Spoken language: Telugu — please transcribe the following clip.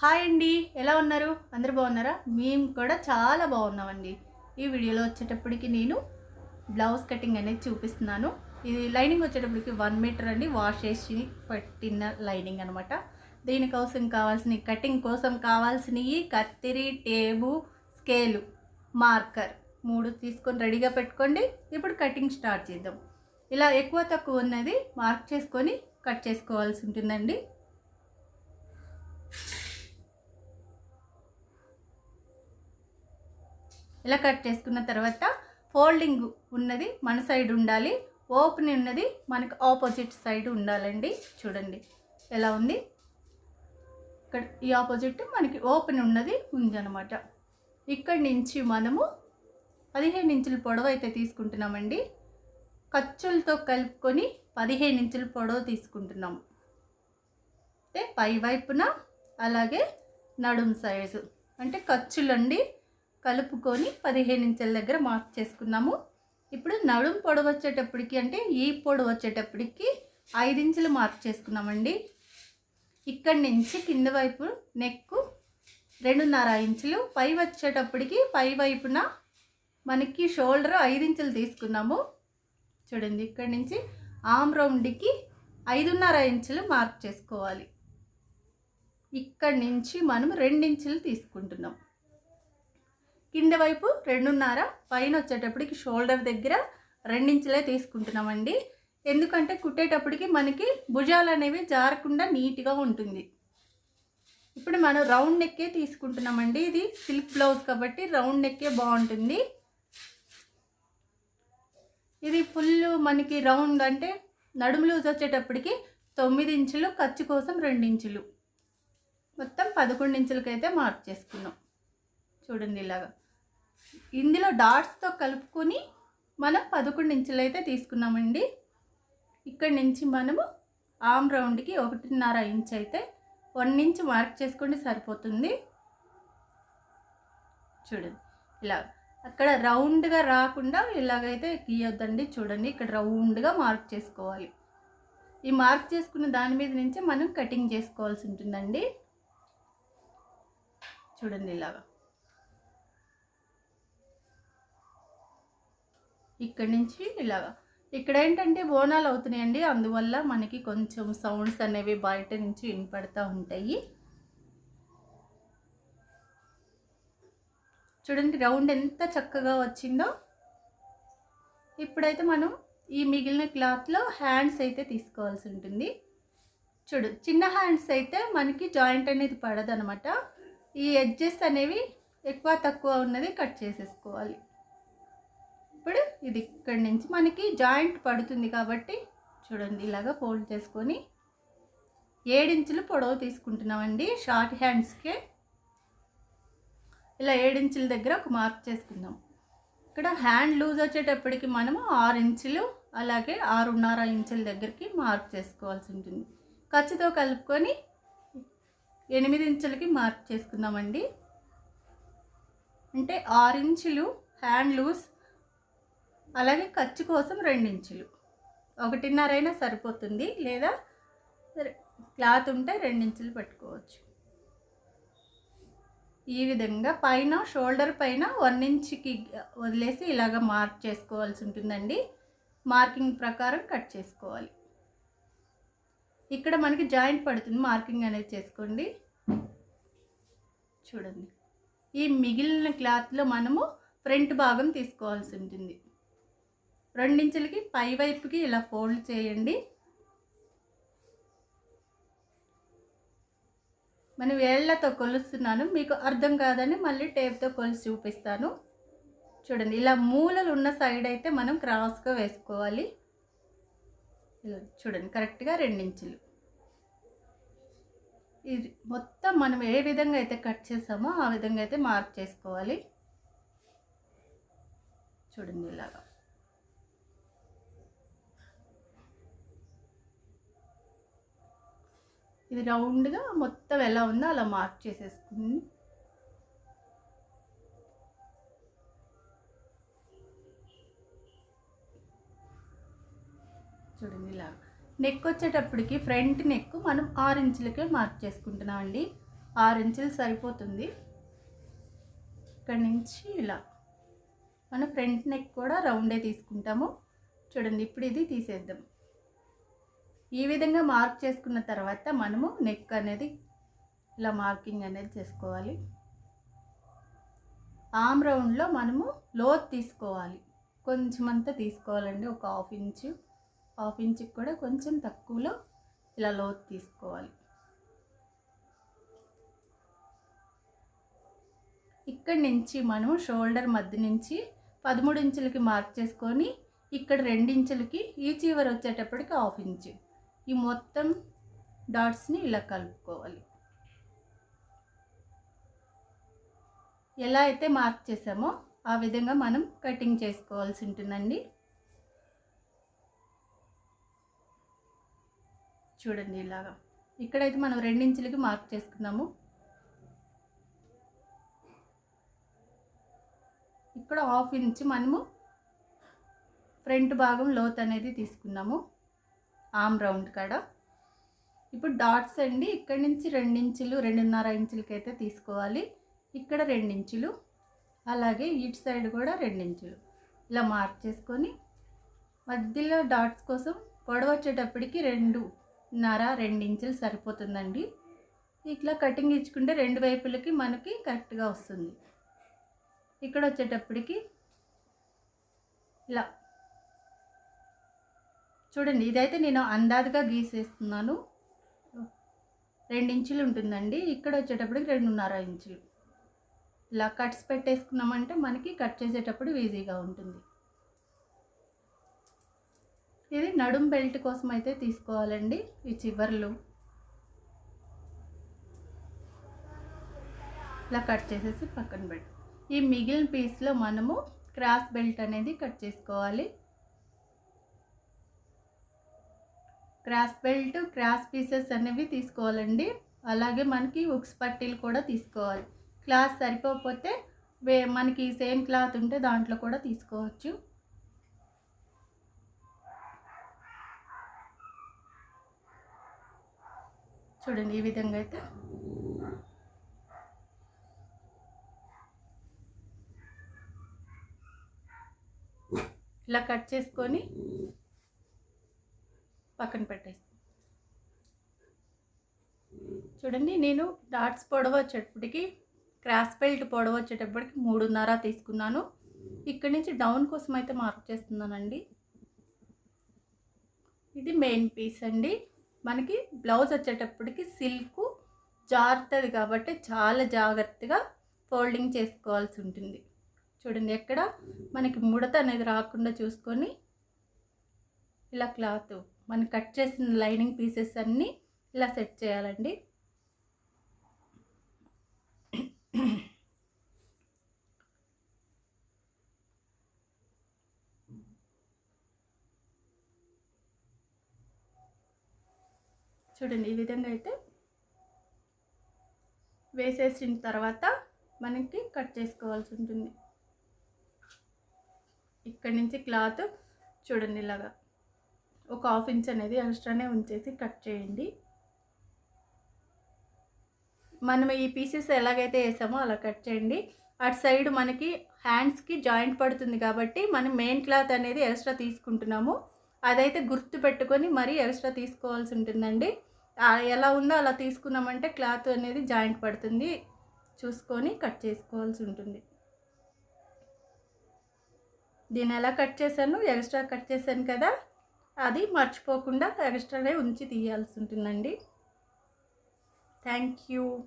హాయ్ అండి ఎలా ఉన్నారు? అందరు బాగున్నారా? మేము కూడా చాలా బాగున్నామండి. ఈ వీడియోలో వచ్చేటప్పటికి నేను బ్లౌజ్ కటింగ్ అనేది చూపిస్తున్నాను. ఇది లైనింగ్ వచ్చేటప్పటికి వన్ మీటర్ అండి. వాష్ చేసి పట్టిన లైనింగ్ అనమాట దీనికోసం కావాల్సిన కటింగ్ కోసం కావాల్సినవి కత్తిరి టేబు స్కేలు మార్కర్ మూడు తీసుకొని రెడీగా పెట్టుకోండి. ఇప్పుడు కటింగ్ స్టార్ట్ చేద్దాం. ఇలా ఎక్కువ తక్కువ ఉన్నది మార్క్ చేసుకొని కట్ చేసుకోవాల్సి ఉంటుందండి. ఇలా కట్ చేసుకున్న తర్వాత ఫోల్డింగ్ ఉన్నది మన సైడ్ ఉండాలి. ఓపెన్ ఉన్నది మనకు ఆపోజిట్ సైడ్ ఉండాలండి. చూడండి ఎలా ఉంది. ఇక్కడ ఈ ఆపోజిట్ మనకి ఓపెన్ ఉన్నది ఉందన్నమాట. ఇక్కడి నుంచి మనము పదిహేను ఇంచుల పొడవు అయితే తీసుకుంటున్నామండి. ఖర్చులతో కలుపుకొని పదిహేను ఇంచుల పొడవు తీసుకుంటున్నాము అంటే పై వైపున అలాగే నడుం సైజు అంటే ఖర్చులండి కలుపుకొని పదిహేను ఇంచుల దగ్గర మార్క్ చేసుకున్నాము ఇప్పుడు నడుం పొడవు వచ్చేటప్పటికి అంటే ఈ పొడవు వచ్చేటప్పటికి ఐదు ఇంచులు మార్క్ చేసుకున్నామండి. ఇక్కడి నుంచి కింద వైపు నెక్కు రెండున్నర ఇంచులు పై వచ్చేటప్పటికి పై వైపున మనకి షోల్డర్ ఐదు ఇంచులు తీసుకున్నాము. చూడండి ఇక్కడి నుంచి ఆమ్ రౌండ్కి ఐదున్నర ఇంచులు మార్క్ చేసుకోవాలి. ఇక్కడి నుంచి మనం రెండించులు తీసుకుంటున్నాం. కింద వైపు రెండున్నర పైన వచ్చేటప్పటికి షోల్డర్ దగ్గర రెండించులే తీసుకుంటున్నామండి. ఎందుకంటే కుట్టేటప్పటికి మనకి భుజాలు అనేవి జారకుండా నీట్గా ఉంటుంది. ఇప్పుడు మనం రౌండ్ నెక్కే తీసుకుంటున్నామండి. ఇది సిల్క్ బ్లౌజ్ కాబట్టి రౌండ్ నెక్కే బాగుంటుంది. ఇది ఫుల్ మనకి రౌండ్ అంటే నడుము లూజ్ వచ్చేటప్పటికి తొమ్మిది ఇంచులు ఖర్చు కోసం రెండు ఇంచులు మొత్తం పదకొండు ఇంచులకైతే మార్క్ చేసుకున్నాం. చూడండి ఇలాగా. ఇందులో డాట్స్తో కలుపుకొని మనం పదకొండు ఇంచులు అయితే తీసుకున్నామండి. ఇక్కడి నుంచి మనము ఆమ్ రౌండ్కి ఒకటిన్నర ఇంచ్ అయితే వన్ ఇంచ్ మార్క్ చేసుకోండి సరిపోతుంది. చూడండి. ఇలా అక్కడ రౌండ్గా రాకుండా ఇలాగైతే గీయొద్దండి. చూడండి ఇక్కడ రౌండ్గా మార్క్ చేసుకోవాలి. ఈ మార్క్ చేసుకున్న దాని మీద నుంచే మనం కటింగ్ చేసుకోవాల్సి ఉంటుందండి. చూడండి ఇలాగా. ఇక్కడి నుంచి ఇలాగా ఇక్కడ ఏంటంటే బోనాలు అవుతున్నాయండి. అందువల్ల మనకి కొంచెం సౌండ్స్ అనేవి బయట నుంచి వినపడుతూ ఉంటాయి. చూడండి రౌండ్ ఎంత చక్కగా వచ్చిందో. ఇప్పుడైతే మనం ఈ మిగిలిన క్లాత్లో హ్యాండ్స్ అయితే తీసుకోవాల్సి ఉంటుంది. చూడు చిన్న హ్యాండ్స్ అయితే మనకి జాయింట్ అనేది పడదనమాట. ఈ ఎడ్జెస్ అనేవి ఎక్కువ తక్కువ ఉన్నది కట్ చేసేసుకోవాలి. ఇప్పుడు ఇది ఇక్కడి నుంచి మనకి జాయింట్ పడుతుంది కాబట్టి చూడండి ఇలాగా ఫోల్డ్ చేసుకొని ఏడించులు పొడవు తీసుకుంటున్నామండి. షార్ట్ హ్యాండ్స్కే ఇలా ఏడించుల దగ్గర ఒక మార్క్ చేసుకుందాం. ఇక్కడ హ్యాండ్ లూజ్ వచ్చేటప్పటికి మనము ఆరు ఇంచులు అలాగే ఆరున్నర ఇంచుల దగ్గరికి మార్క్ చేసుకోవాల్సి ఉంటుంది. ఖర్చుతో కలుపుకొని ఎనిమిది ఇంచులకి మార్క్ చేసుకుందామండి. అంటే ఆరు ఇంచులు హ్యాండ్ లూజ్ అలాగే ఖర్చు కోసం రెండించులు. ఒకటిన్నర అయినా సరిపోతుంది లేదా క్లాత్ ఉంటే రెండించులు పెట్టుకోవచ్చు. ఈ విధంగా పైన షోల్డర్ పైన వన్ ఇంచ్కి వదిలేసి ఇలాగ మార్క్ చేసుకోవాల్సి ఉంటుందండి. మార్కింగ్ ప్రకారం కట్ చేసుకోవాలి. ఇక్కడ మనకి జాయింట్ పడుతుంది మార్కింగ్ అనేది చేసుకోండి. చూడండి. ఈ మిగిలిన క్లాత్లో మనము ఫ్రంట్ భాగం తీసుకోవాల్సి ఉంటుంది. రెండించులకి పై వైపుకి ఇలా ఫోల్డ్ చేయండి. మనం వేళ్ళతో కొలుస్తున్నాను. మీకు అర్థం కాదని మళ్ళీ టేప్తో కొలిసి చూపిస్తాను. చూడండి ఇలా మూలలు ఉన్న సైడ్ అయితే మనం క్రాస్గా వేసుకోవాలి. ఇలా చూడండి కరెక్ట్గా రెండించులు. ఇది మొత్తం మనం ఏ విధంగా అయితే కట్ చేసామో ఆ విధంగా అయితే మార్క్ చేసుకోవాలి. చూడండి ఇలాగా. ఇది రౌండ్గా మొత్తం ఎలా ఉందో అలా మార్క్ చేసేసుకుని. చూడండి ఇలా. నెక్ వచ్చేటప్పటికి ఫ్రంట్ నెక్ మనం ఆరు ఇంచులకే మార్క్ చేసుకుంటున్నామండి. ఆరు ఇంచులు సరిపోతుంది. ఇక్కడ నుంచి ఇలా. మన ఫ్రంట్ నెక్ కూడా రౌండే తీసుకుంటాము. చూడండి ఇప్పుడు ఇది తీసేద్దాం. ఈ విధంగా మార్క్ చేసుకున్న తర్వాత మనము నెక్ అనేది ఇలా మార్కింగ్ అనేది చేసుకోవాలి. ఆమ్ రౌండ్లో మనము లోత్ తీసుకోవాలి. కొంచెం అంతా తీసుకోవాలండి. ఒక హాఫ్ ఇంచు హాఫ్ ఇంచుకి కూడా కొంచెం తక్కువలో ఇలా లోత్ తీసుకోవాలి. ఇక్కడి నుంచి మనము షోల్డర్ మధ్య నుంచి పదమూడు ఇంచులకి మార్క్ చేసుకొని ఇక్కడ ఇంచులకి ఈ చివరి వచ్చేటప్పటికి హాఫ్ ఇంచు. ఈ మొత్తం డాట్స్ని ఇలా కలుపుకోవాలి. ఎలా అయితే మార్క్ చేసామో ఆ విధంగా మనం కటింగ్ చేసుకోవాల్సి ఉంటుందండి. చూడండి ఇలాగా. ఇక్కడైతే మనం రెండించులకి మార్క్ చేసుకున్నాము. ఇక్కడ హాఫ్ ఇంచ్ మనము ఫ్రంట్ భాగం లోత్ అనేది తీసుకున్నాము. ఆమ్ రౌండ్ కాడ. ఇప్పుడు డాట్స్ అండి ఇక్కడ నుంచి రెండించులు రెండున్నర ఇంచులకి అయితే తీసుకోవాలి. ఇక్కడ రెండించులు అలాగే ఇటు సైడ్ కూడా రెండించులు. ఇలా మార్క్ చేసుకొని మధ్యలో డాట్స్ కోసం పొడవ వచ్చేటప్పటికి రెండున్నర రెండించులు సరిపోతుందండి. ఇట్లా కటింగ్ ఇచ్చుకుంటే రెండు వైపులకి మనకి కరెక్ట్గా వస్తుంది. ఇక్కడ వచ్చేటప్పటికి ఇలా చూడండి ఇదైతే నేను అందాదుగా గీసేస్తున్నాను. రెండు ఇంచులు ఉంటుందండి. ఇక్కడ వచ్చేటప్పటికి రెండున్నర ఇంచులు. ఇలా కట్స్ పెట్టేసుకున్నామంటే మనకి కట్ చేసేటప్పుడు ఈజీగా ఉంటుంది. ఇది నడుం బెల్ట్ కోసం అయితే తీసుకోవాలండి ఈ చివర్లు. ఇలా కట్ చేసేసి పక్కన పెట్టి. ఈ మిగిలిన పీస్లో మనము క్రాస్ బెల్ట్ అనేది కట్ చేసుకోవాలి. క్రాస్ బెల్ట్ క్రాస్ పీసెస్ అనేవి తీసుకోవాలండి. అలాగే మనకి ఉక్స్ పట్టీలు కూడా తీసుకోవాలి. క్లాత్ సరిపోకపోతే వే మనకి సేమ్ క్లాత్ ఉంటే దాంట్లో కూడా తీసుకోవచ్చు. చూడండి ఈ విధంగా అయితే. ఇలా కట్ చేసుకొని పక్కన పెట్టేస్తాను చూడండి నేను డాట్స్ పొడవ వచ్చేటప్పటికి క్రాస్ బెల్ట్ పొడవ వచ్చేటప్పటికి మూడున్నర తీసుకున్నాను. ఇక్కడి నుంచి డౌన్ కోసం అయితే మార్క్ చేస్తున్నానండి. ఇది మెయిన్ పీస్ అండి. మనకి బ్లౌజ్ వచ్చేటప్పటికి సిల్క్ జారుతుంది కాబట్టి చాలా జాగ్రత్తగా ఫోల్డింగ్ చేసుకోవాల్సి ఉంటుంది. చూడండి ఎక్కడ మనకి ముడత అనేది రాకుండా చూసుకొని ఇలా క్లాత్ మనం కట్ చేసిన లైనింగ్ పీసెస్ అన్నీ ఇలా సెట్ చేయాలండి. చూడండి ఈ విధంగా అయితే వేసేసిన తర్వాత మనకి కట్ చేసుకోవాల్సి ఉంటుంది. ఇక్కడి నుంచి క్లాత్ చూడండి ఇలాగా. ఒక హాఫ్ ఇంచ్ అనేది ఎక్స్ట్రానే ఉంచేసి కట్ చేయండి. మనం ఈ పీసెస్ ఎలాగైతే వేసామో అలా కట్ చేయండి. అటు సైడ్ మనకి హ్యాండ్స్కి జాయింట్ పడుతుంది కాబట్టి మనం మెయిన్ క్లాత్ అనేది ఎక్స్ట్రా తీసుకుంటున్నాము. అదైతే గుర్తు పెట్టుకొని మరీ ఎక్స్ట్రా తీసుకోవాల్సి ఉంటుందండి. ఎలా ఉందో అలా తీసుకున్నామంటే క్లాత్ అనేది జాయింట్ పడుతుంది. చూసుకొని కట్ చేసుకోవాల్సి ఉంటుంది. దీన్ని ఎలా కట్ చేశాను? ఎక్స్ట్రా కట్ చేశాను కదా? అది మర్చిపోకుండా ఎక్స్ట్రానే ఉంచి తీయాల్సి ఉంటుందండి. Thank you.